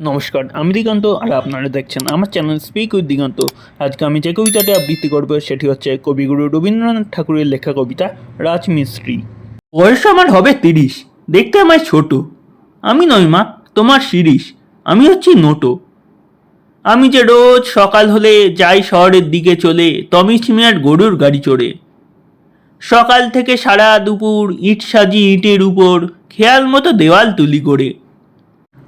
নমস্কার, আমি দিগন্ত আর আপনারা দেখছেন আমার চ্যানেল স্পিক উইথ দিগন্ত। আজকে আমি যে কবিতাটি আবৃত্তি করব, সেটি হচ্ছে কবিগুরু রবীন্দ্রনাথ ঠাকুরের লেখা কবিতা রাজমিস্ত্রি। বয়স আমার হবে তিরিশ, দেখতে আমায় ছোট। আমি নই মা, তোমার শিরিষ, আমি হচ্ছি নোটো। আমি যে রোজ সকাল হলে যাই শহরের দিকে চলে তমিস মিয়ার গরুর গাড়ি চড়ে। সকাল থেকে সারা দুপুর ইট সাজি ইটের উপর, খেয়াল মতো দেওয়াল তুলি করে।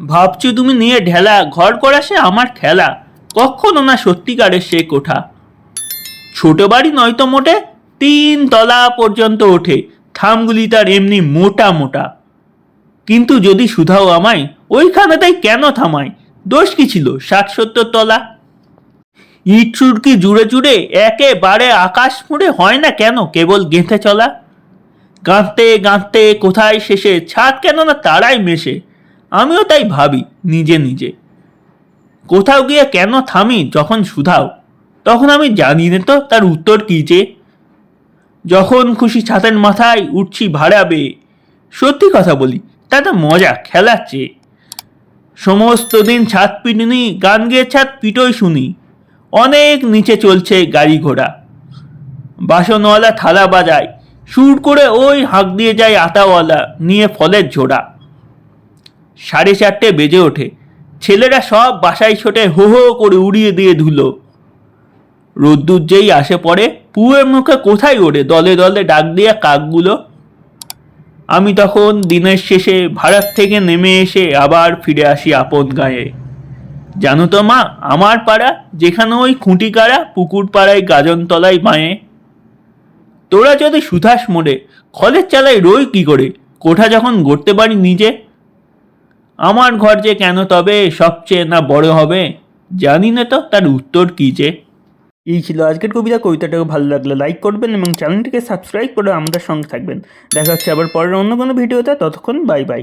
ভাবছ তুমি নিয়ে ঢেলা, ঘর করা সে আমার খেলা। কখনো না সত্যিকারের সে কোঠা। ছোট বাড়ি নয়তো মোটে, তিন তলা পর্যন্ত ওঠে। থামগুলি তার এমনি মোটা মোটা। কিন্তু যদি শুধাও আমায় ওইখানে তাই কেন থামায়? দোষ কি ছিল? ষাট সত্তর তলা। ইট চুরকি জুড়ে জুড়ে একেবারে আকাশ মুড়ে হয় না কেন? কেবল গেঁথে চলা। গাঁথতে গাঁথতে কোথায় শেষে, ছাদ কেন না তারাই মেশে? আমিও তাই ভাবি, নিজে নিজে। কোথাও গিয়ে কেন থামি যখন শুধাও তখন আমি জানি না তো তার উত্তর কী যে। যখন খুশি ছাতের মাথায় উঠছি ভাড়া বেয়ে, সত্যি কথা বলি, তাতে মজা খেলার চেয়ে সমস্ত দিন ছাদ পিটুনি, গান গেয়ে ছাদ পিটোই শুনি, অনেক নিচে চলছে গাড়ি ঘোড়া। বাসনওয়ালা থালা বাজায়, সুর করে ওই হাঁক দিয়ে যায় আতাওয়ালা, নিয়ে ফলের ঝোড়া। সাড়ে চারটে বেজে ওঠে। ছেলেরা সব বাসায় ছোটে হো হো করে উড়িয়ে দিয়ে ধুলো। রোদ্দুর যেই আসে পড়ে, পুয়ের মুখে কোথায় ওড়ে? দলে দলে ডাক দিয়া কাকগুলো। আমি তখন দিনের শেষে ভাড়ার থেকে নেমে এসে আবার ফিরে আসি আপন গায়ে। জানো তো মা, আমার পাড়া, যেখানে ওই খুঁটি কাড়া পুকুর পাড়ায় গাজনতলায় মায়ে। তোরা যদি সুথাস মোড়ে, খলের চালায় রই কি করে? কোঠা যখন গড়তে পারি নিজে আমার ঘর যে কেন তবে সবচেয়ে না বড় হবে? জানি না তো, তার উত্তর কী যে? এই ছিল আজকের কবিতা। কবিতাটাকে ভালো লাগলে লাইক করবেন এবং চ্যানেলটিকে সাবস্ক্রাইব করে আমাদের সঙ্গে থাকবেন। দেখা হচ্ছে আবার পরের অন্য কোনো ভিডিওতে। ততক্ষণ বাই বাই।